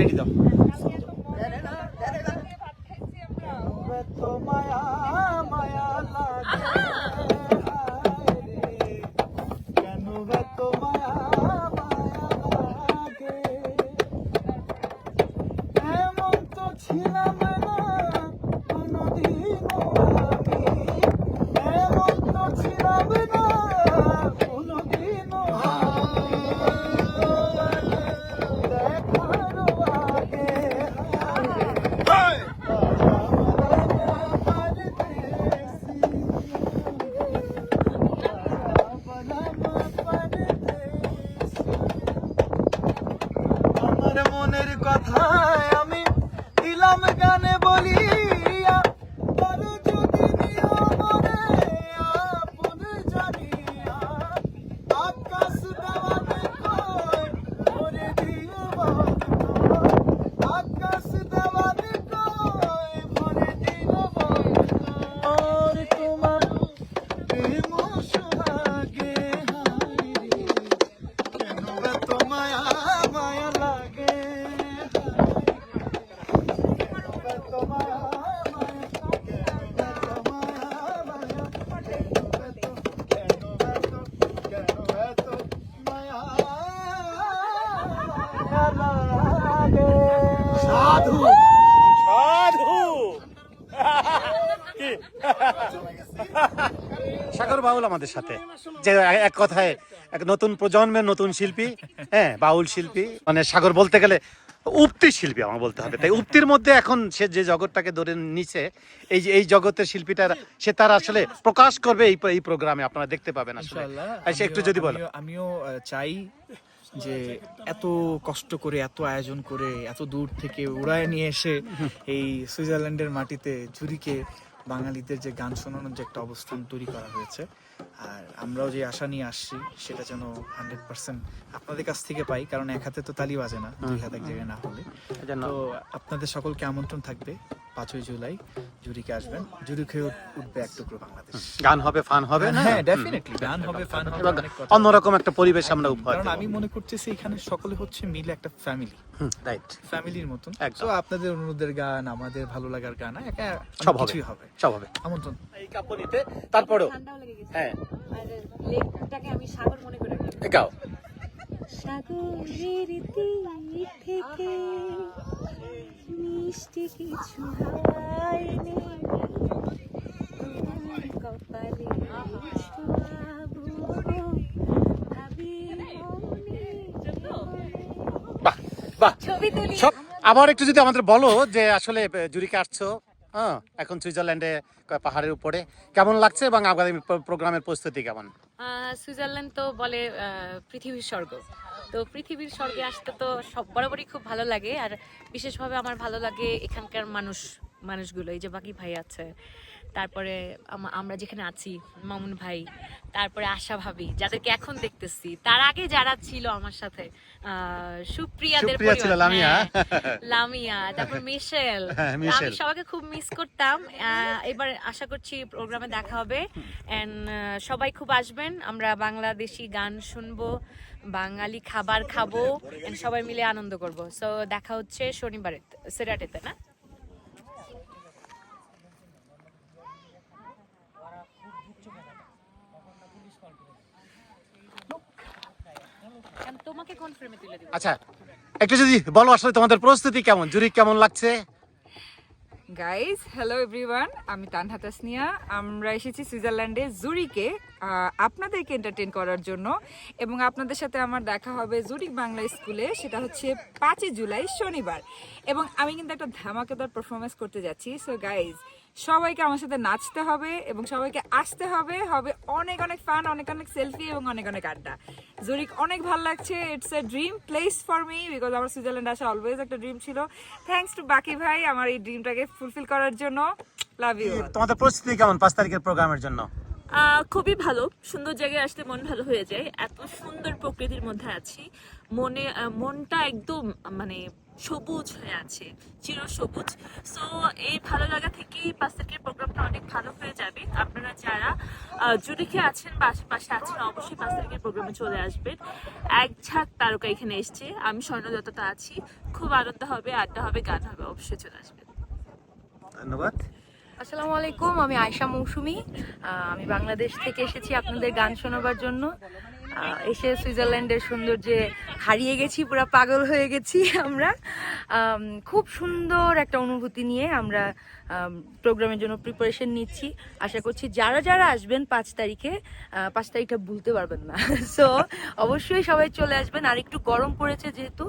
Ready দাও সাগর বাউল আমাদের সাথে। যে এক কথায় এক নতুন প্রজন্মের নতুন শিল্পী হ্যাঁ বাউল শিল্পী। মানে সাগর বলতে গেলে উক্তি শিল্পী আমার বলতে হবে। তাই উক্তির মধ্যে এখন সে যে জগৎটাকে ধরে নিচ্ছে এই যে এই জগতের শিল্পীটার সে তার আসলে প্রকাশ করবে এই এই প্রোগ্রামে আপনারা দেখতে পাবেন আসলে। আচ্ছা, একটু যদি বলো। আমিও- চাই যে এত কষ্ট করে এত আয়োজন করে এত দূর থেকে উড়ায় নিয়ে এসে এই সুইজারল্যান্ডের মাটিতে জুরিকে বাঙালিদের যে গান শোনানোর যে একটা অবস্থান তৈরি করা হয়েছে। আর আমরাও যে আশা নিয়ে আসছি সেটা যেন হান্ড্রেড পার্সেন্ট আপনাদের কাছ থেকে পাই কারণ এক হাতে তো তালি বাজে না দুই হাতে এক জায়গায় না হলে। তো আপনাদের সকলকে আমন্ত্রণ থাকবে। পাঁচই জুলাই জুরিকে আসবেন। জুরি খেয়ে উঠবে এক টুকরো বাংলাদেশ। গান হবে ফান হবে না? হ্যাঁ ডেফিনেটলি গান হবে ফান হবে অন্যরকম একটা পরিবেশ আমরা উপহার কারণ আমি মনে করতেছি এখানে সকলে হচ্ছে মিলে একটা ফ্যামিলি রাইট ফ্যামিলির মতন। একদম। তো আপনাদের অনুরোধের গান আমাদের ভালো লাগার গান একা সব হবে কিছুই হবে। সব হবে। আমন্ত্রণ। এই কাপড়িতে তারপরেও। ঠান্ডাও লেগে গেছে। হ্যাঁ। আর লেকটাকে আমি সাগর মনে করে রাখি। গাও সাগরের তীর থেকে মিষ্টি কিছু হাওয়ায় নেই। কপালে আবার একটু যদি আমাদের বলো যে আসলে জুরিকে আসছো? হ্যাঁ এখন সুইজারল্যান্ডে পাহাড়ের উপরে। কেমন লাগছে এবং আগামী প্রোগ্রামের প্রস্তুতি কেমন? সুইজারল্যান্ড তো বলে পৃথিবীর স্বর্গ। তো পৃথিবীর স্বর্গে আসতে তো সব বরাবরই খুব ভালো লাগে, আর বিশেষভাবে আমার ভালো লাগে এখানকার মানুষ মানুষগুলো এই যে বাকি ভাই আছে তারপরে আমরা যেখানে আছি মামুন ভাই তারপরে আশা ভাবি যাদেরকে এখন দেখতেছি তার আগে যারা ছিল আমার সাথে সুপ্রিয়াদের লামিয়া। হ্যাঁ, লামিয়া তারপর মিশেল। হ্যাঁ, আমি সবাইকে খুব মিস করতাম এবার আশা করছি প্রোগ্রামে দেখা হবে এন্ড সবাই খুব আসবেন আমরা বাংলাদেশি গান শুনব বাঙালি খাবার খাব সবাই মিলে আনন্দ করব। সো দেখা হচ্ছে শনিবারে সেরাটেতে না? তোমাকে কোন ফ্রেমে তুলে দিব? আচ্ছা একটু যদি বলো আসলে তোমাদের প্রস্তুতি কেমন? জুরি কেমন লাগছে? গাইজ হ্যালো এভরিওয়ান আমি তানহা তাসনিয়া। আমরা এসেছি সুইজারল্যান্ডে জুরিকে আপনাদেরকে এন্টারটেন করার জন্য। এবং আপনাদের সাথে আমার দেখা হবে জুরিক বাংলা স্কুলে। সেটা হচ্ছে পাঁচই জুলাই শনিবার। এবং আমি কিন্তু একটা ধামাকেদার পারফরমেন্স করতে যাচ্ছি। সো গাইজ সবাইকে আমার সাথে নাচতে হবে এবং সবাইকে আসতে হবে। হবে অনেক অনেক ফান অনেক অনেক সেলফি এবং অনেক অনেক আড্ডা। জুরিক অনেক ভালো লাগছে। It's a dream place for me because আমার সুইজারল্যান্ড আসা অলওয়েজ একটা ড্রিম ছিল। থ্যাংকস টু বাকি ভাই আমার এই ড্রিমটাকে ফুলফিল করার জন্য। লাভ ইউ তোমাদের প্রস্তুতি কেমন পাঁচ তারিখের প্রোগ্রামের জন্য? খুবই ভালো। সুন্দর জায়গায় আসতে মন ভালো হয়ে যায়। এত সুন্দর প্রকৃতির মধ্যে আছি। মনে মনটা একদম মানে সবুজ হয়ে আছে চির সবুজ সো এই ভালো লাগা থেকেই পাঁচ তারিখের প্রোগ্রামটা অনেক ভালো হয়ে যাবে। আপনারা যারা জুরিখে আছেন বা আশেপাশে আছেন অবশ্যই পাঁচ তারিখের প্রোগ্রামে চলে আসবেন। এক ঝাঁক তারকা এখানে এসছে। আমি স্বর্ণদত্ততা আছি। খুব আনন্দ হবে আড্ডা হবে গান হবে অবশ্যই চলে আসবেন। ধন্যবাদ। আসসালামু আলাইকুম আমি আয়শা মৌসুমি। আহ, আমি বাংলাদেশ থেকে এসেছি আপনাদের গান শোনাবার জন্য। এসে সুইজারল্যান্ডের সৌন্দর্যে হারিয়ে গেছি, পুরো পাগল হয়ে গেছি আমরা। খুব সুন্দর একটা অনুভূতি নিয়ে আমরা প্রোগ্রামের জন্য প্রিপারেশন নিচ্ছি। আশা করছি যারা যারা আসবেন পাঁচ তারিখে পাঁচ তারিখটা ভুলতে পারবেন না। সো অবশ্যই সবাই চলে আসবেন। আর একটু গরম পড়েছে যেহেতু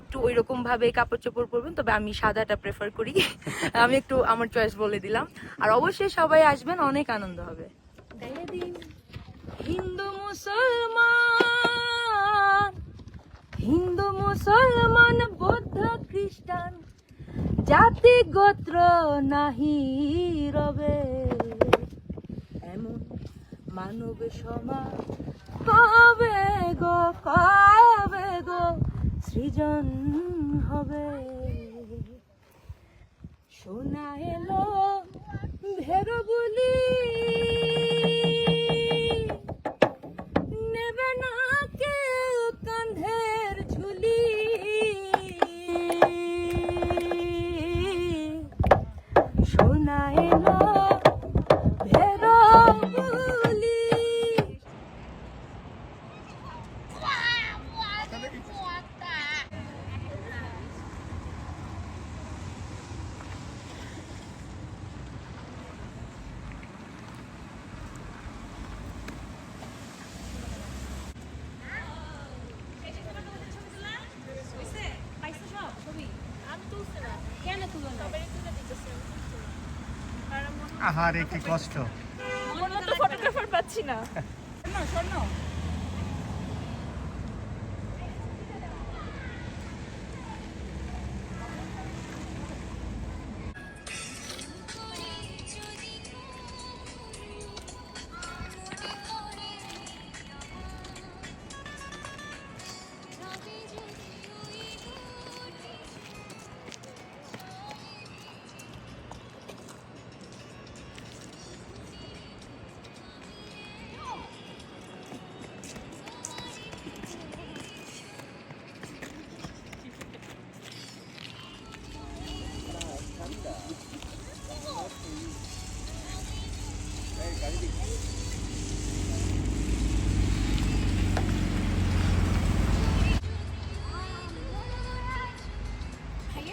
একটু ওই রকম ভাবে কাপড় চোপড় পরবেন, তবে আমি সাদাটা প্রেফার করি। আমি একটু আমার চয়েস বলে দিলাম। আর অবশ্যই সবাই আসবেন, অনেক আনন্দ হবে। হিন্দু মুসলমান। হিন্দু মুসলমান, বৌদ্ধ খ্রিস্টান, জাতি গোত্র নাহি রবে। এমন মানব সমাজ কবে গো কবে গো, সৃজন হবে। শোনা এলো ভেরো আহারে কি কষ্ট। মন মতো ফটোগ্রাফার পাচ্ছি না।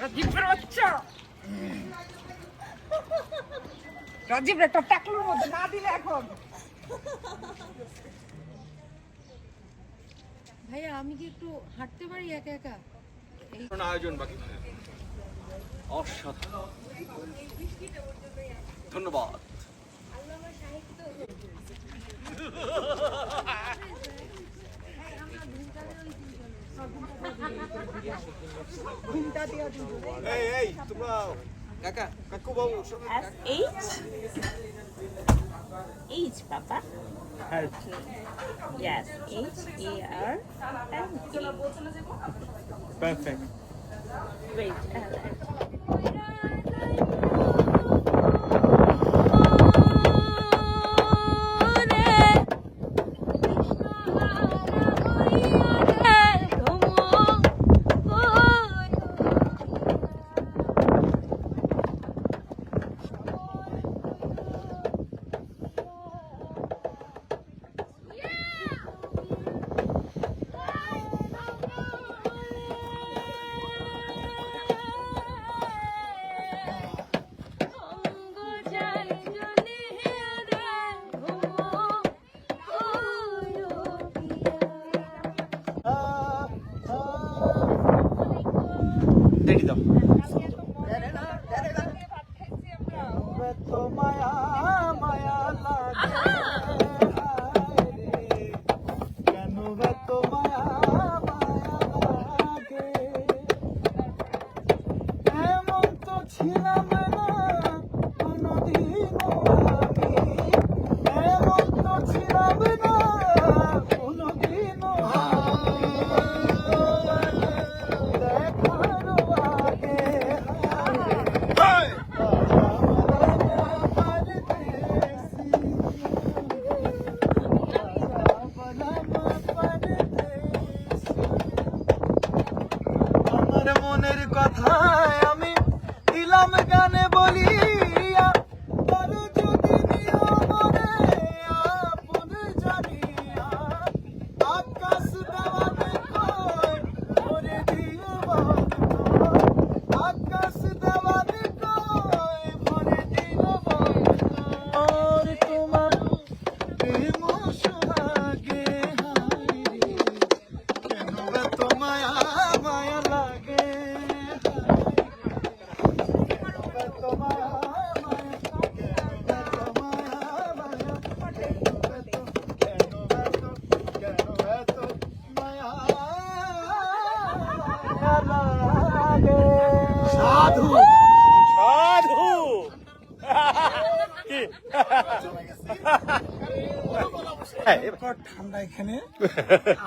রাজীবের বাচ্চা রাজীব একটা টাকলুর মধ্যে না দিলে এখন। ভাইয়া আমি কি একটু হাঁটতে পারি একা একা? আয়োজন বাকি অসাধারণ। ধন্যবাদ। এই এই তোমরা কাকা কাকু বাবু H H Papa Yes H A R and E. Perfect Wait uh, ঠান্ডা এখানে।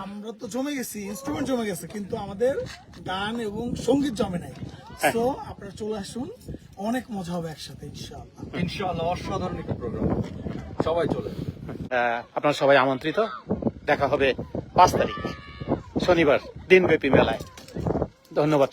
আমরা তো জমে গেছি ইনস্ট্রুমেন্ট জমে গেছে কিন্তু আমাদের গান এবং সংগীত জমে নাই। তো আপনারা চলে আসুন অনেক মজা হবে একসাথে ইনশাআল্লাহ। ইনশাআল্লাহ অসাধারণ একটি প্রোগ্রাম সবাই চলে আপনারা সবাই আমন্ত্রিত। দেখা হবে পাঁচ তারিখ শনিবার দিনব্যাপী মেলায়। ধন্যবাদ।